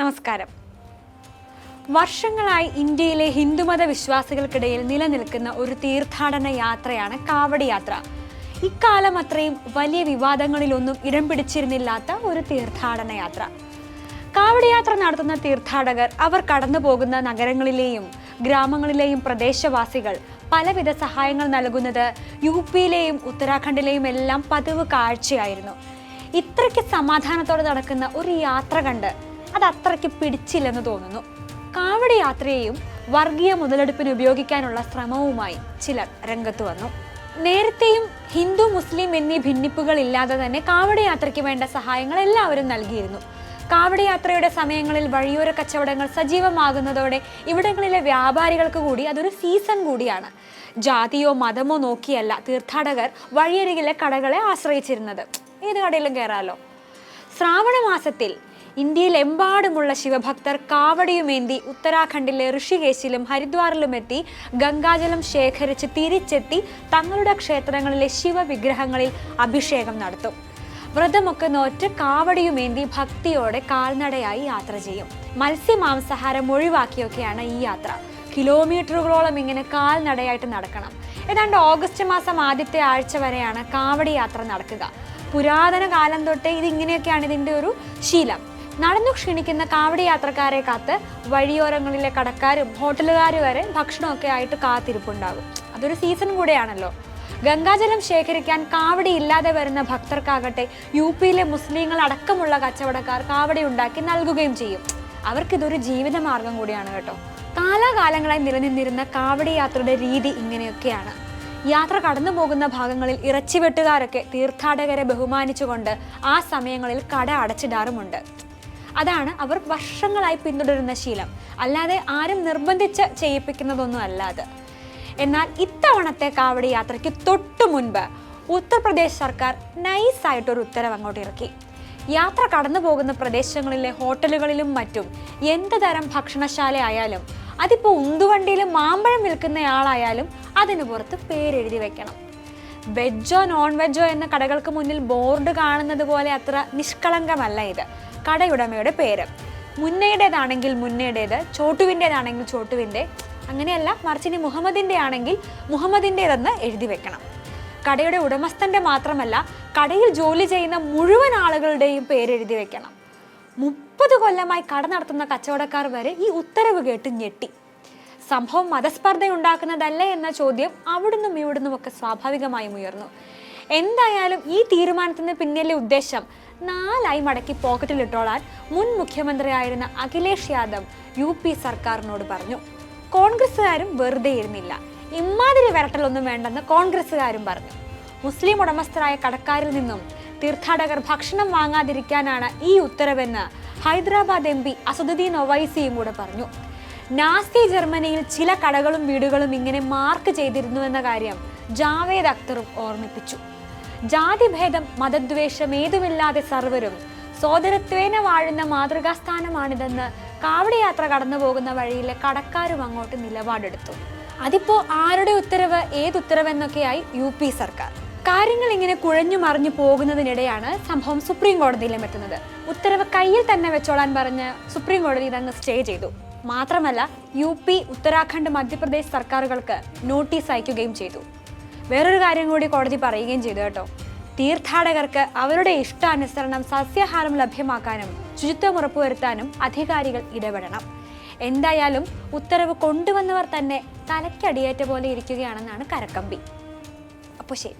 നമസ്കാരം. വർഷങ്ങളായി ഇന്ത്യയിലെ ഹിന്ദുമത വിശ്വാസികൾക്കിടയിൽ നിലനിൽക്കുന്ന ഒരു തീർത്ഥാടന യാത്രയാണ് കാവടി യാത്ര ഇക്കാലം അത്രയും വലിയ വിവാദങ്ങളിലൊന്നും ഇടം പിടിച്ചിരുന്നില്ലാത്ത ഒരു തീർത്ഥാടന യാത്ര. കാവടി യാത്ര നടത്തുന്ന തീർത്ഥാടകർ അവർ കടന്നു പോകുന്ന നഗരങ്ങളിലെയും ഗ്രാമങ്ങളിലെയും പ്രദേശവാസികൾ പലവിധ സഹായങ്ങൾ നൽകുന്നത് യു പിയിലെയും ഉത്തരാഖണ്ഡിലെയും എല്ലാം പതിവ് കാഴ്ചയായിരുന്നു. ഇത്രയ്ക്ക് സമാധാനത്തോടെ നടക്കുന്ന ഒരു യാത്ര കണ്ട് അത് അത്രയ്ക്ക് പിടിച്ചില്ലെന്ന് തോന്നുന്നു. കാവടി യാത്രയെയും വർഗീയ മുതലെടുപ്പിന് ഉപയോഗിക്കാനുള്ള ശ്രമവുമായി ചിലർ രംഗത്ത് വന്നു. നേരത്തെയും ഹിന്ദു മുസ്ലിം എന്നീ ഭിന്നിപ്പുകൾ ഇല്ലാതെ തന്നെ കാവടി യാത്രയ്ക്ക് വേണ്ട സഹായങ്ങൾ എല്ലാവരും നൽകിയിരുന്നു. കാവടി യാത്രയുടെ സമയങ്ങളിൽ വഴിയോര കച്ചവടങ്ങൾ സജീവമാകുന്നതോടെ ഇവിടങ്ങളിലെ വ്യാപാരികൾക്ക് കൂടി അതൊരു സീസൺ കൂടിയാണ്. ജാതിയോ മതമോ നോക്കിയല്ല തീർത്ഥാടകർ വഴിയരികിലെ കടകളെ ആശ്രയിച്ചിരുന്നത്. ഏത് കടയിലും കയറാലോ. ശ്രാവണ മാസത്തിൽ ഇന്ത്യയിലെമ്പാടുമുള്ള ശിവഭക്തർ കാവടിയുമേന്തി ഉത്തരാഖണ്ഡിലെ ഋഷികേശിലും ഹരിദ്വാറിലുമെത്തി ഗംഗാജലം ശേഖരിച്ച് തിരിച്ചെത്തി തങ്ങളുടെ ക്ഷേത്രങ്ങളിലെ ശിവവിഗ്രഹങ്ങളിൽ അഭിഷേകം നടത്തും. വ്രതമൊക്കെ നോറ്റ് കാവടിയുമേന്തി ഭക്തിയോടെ കാൽനടയായി യാത്ര ചെയ്യും. മത്സ്യമാംസാഹാരം ഒഴിവാക്കിയൊക്കെയാണ് ഈ യാത്ര. കിലോമീറ്ററുകളോളം ഇങ്ങനെ കാൽനടയായിട്ട് നടക്കണം. ഏതാണ്ട് ഓഗസ്റ്റ് മാസം ആദ്യത്തെ ആഴ്ച വരെയാണ് കാവടി യാത്ര നടക്കുക. പുരാതന കാലം തൊട്ടേ ഇതിങ്ങനെയൊക്കെയാണ് ഇതിന്റെ ഒരു ശീലം. നടന്നു ക്ഷീണിക്കുന്ന കാവടി യാത്രക്കാരെ കാത്ത് വഴിയോരങ്ങളിലെ കടക്കാരും ഹോട്ടലുകാരും വരെ ഭക്ഷണമൊക്കെ ആയിട്ട് കാത്തിരിപ്പുണ്ടാകും. അതൊരു സീസൺ കൂടെയാണല്ലോ. ഗംഗാജലം ശേഖരിക്കാൻ കാവടി ഇല്ലാതെ വരുന്ന ഭക്തർക്കാകട്ടെ യു പിയിലെ മുസ്ലിങ്ങൾ അടക്കമുള്ള കച്ചവടക്കാർ കാവടി ഉണ്ടാക്കി നൽകുകയും ചെയ്യും. അവർക്കിതൊരു ജീവിത മാർഗം കൂടിയാണ് കേട്ടോ. കാലാകാലങ്ങളായി നിലനിന്നിരുന്ന കാവടി യാത്രയുടെ രീതി ഇങ്ങനെയൊക്കെയാണ്. യാത്ര കടന്നു പോകുന്ന ഭാഗങ്ങളിൽ ഇറച്ചിവെട്ടുകാരൊക്കെ തീർത്ഥാടകരെ ബഹുമാനിച്ചുകൊണ്ട് ആ സമയങ്ങളിൽ കട അടച്ചിടാറുമുണ്ട്. അതാണ് അവർ വർഷങ്ങളായി പിന്തുടരുന്ന ശീലം. അല്ലാതെ ആരും നിർബന്ധിച്ച് ചെയ്യിപ്പിക്കുന്നതൊന്നും അല്ലാതെ എന്നാൽ ഇത്തവണത്തെ കാവടി യാത്രയ്ക്ക് തൊട്ടു മുൻപ് ഉത്തർപ്രദേശ് സർക്കാർ നൈസായിട്ടൊരു ഉത്തരവ് അങ്ങോട്ട് ഇറക്കി. യാത്ര കടന്നു പോകുന്ന പ്രദേശങ്ങളിലെ ഹോട്ടലുകളിലും മറ്റും എന്ത് തരം ഭക്ഷണശാല ആയാലും അതിപ്പോൾ ഉന്തുവണ്ടിയിൽ മാമ്പഴം വിൽക്കുന്നയാളായാലും അതിന് പുറത്ത് പേരെഴുതി വെക്കണം. വെജോ നോൺ വെജോ എന്ന കടകൾക്ക് മുന്നിൽ ബോർഡ് കാണുന്നത് പോലെ അത്ര നിഷ്കളങ്കമല്ല ഇത്. കടയുടമയുടെ പേര്. മുന്നയുടേതാണെങ്കിൽ മുന്നയുടേത് ചോട്ടുവിന്റെതാണെങ്കിൽ ചോട്ടുവിന്റെ അങ്ങനെയല്ല മറിച്ചിനി മുഹമ്മദിന്റെ ആണെങ്കിൽ മുഹമ്മദിന്റെതെന്ന് എഴുതി വെക്കണം. കടയുടെ ഉടമസ്ഥന്റെ മാത്രമല്ല കടയിൽ ജോലി ചെയ്യുന്ന മുഴുവൻ ആളുകളുടെയും പേരെഴുതി വെക്കണം. മുപ്പത് കൊല്ലമായി കട നടത്തുന്ന കച്ചവടക്കാർ വരെ ഈ ഉത്തരവ് കേട്ട് ഞെട്ടി. സംഭവം മതസ്പർദ്ധ ഉണ്ടാക്കുന്നതല്ലേ എന്ന ചോദ്യം അവിടുന്നും ഇവിടുന്നും ഒക്കെ സ്വാഭാവികമായും ഉയർന്നു. എന്തായാലും ഈ തീരുമാനത്തിന് പിന്നിലെ ഉദ്ദേശം നാലായി മടക്കി പോക്കറ്റിലിട്ടോളാൻ മുൻ മുഖ്യമന്ത്രിയായിരുന്ന അഖിലേഷ് യാദവ് യു പി സർക്കാരിനോട് പറഞ്ഞു. കോൺഗ്രസ്സുകാരും വെറുതെ ഇരുന്നില്ല. ഇമാതിരി വരട്ടലൊന്നും വേണ്ടെന്ന് കോൺഗ്രസ്സുകാരും പറഞ്ഞു. മുസ്ലിം ഉടമസ്ഥരായ കടക്കാരിൽ നിന്നും തീർത്ഥാടകർ ഭക്ഷണം വാങ്ങാതിരിക്കാനാണ് ഈ ഉത്തരവെന്ന് ഹൈദരാബാദ് എം പി അസദുദ്ദീൻ ഒവൈസിയും കൂടെ പറഞ്ഞു. നാസ്തി ജർമ്മനിയിൽ ചില കടകളും വീടുകളും ഇങ്ങനെ മാർക്ക് ചെയ്തിരുന്നുവെന്ന കാര്യം ജാവേദ് അക്തറും ഓർമ്മിപ്പിച്ചു. ജാതിഭേദം മതദ്വേഷം ഏതുമില്ലാതെ സർവരും സോദരത്വേന വാഴുന്ന മാതൃകാസ്ഥാനമാണിതെന്ന് കാവടി യാത്ര കടന്നു പോകുന്ന വഴിയിലെ കടക്കാരും അങ്ങോട്ട് നിലപാടെടുത്തു. അതിപ്പോ ആരുടെ ഉത്തരവ് ഏത് ഉത്തരവെന്നൊക്കെയായി യു പി സർക്കാർ. കാര്യങ്ങൾ ഇങ്ങനെ കുഴഞ്ഞു മറിഞ്ഞു പോകുന്നതിനിടെയാണ് സംഭവം സുപ്രീം കോടതിയിലും എത്തുന്നത്. ഉത്തരവ് കയ്യിൽ തന്നെ വെച്ചോളാൻ പറഞ്ഞ് സുപ്രീം കോടതി ഇതങ്ങ് സ്റ്റേ ചെയ്തു. മാത്രമല്ല യു പി ഉത്തരാഖണ്ഡ് മധ്യപ്രദേശ് സർക്കാരുകൾക്ക് നോട്ടീസ് അയക്കുകയും ചെയ്തു. വേറൊരു കാര്യം കൂടി കോടതി പറയുകയും ചെയ്തു കേട്ടോ. തീർത്ഥാടകർക്ക് അവരുടെ ഇഷ്ടാനുസരണം സസ്യാഹാരം ലഭ്യമാക്കാനും ശുചിത്വം ഉറപ്പുവരുത്താനും അധികാരികൾ ഇടപെടണം. എന്തായാലും ഉത്തരവ് കൊണ്ടുവന്നവർ തന്നെ തലയ്ക്കടിയേറ്റ പോലെ ഇരിക്കുകയാണെന്നാണ് കരക്കമ്പി. അപ്പോൾ ശരി.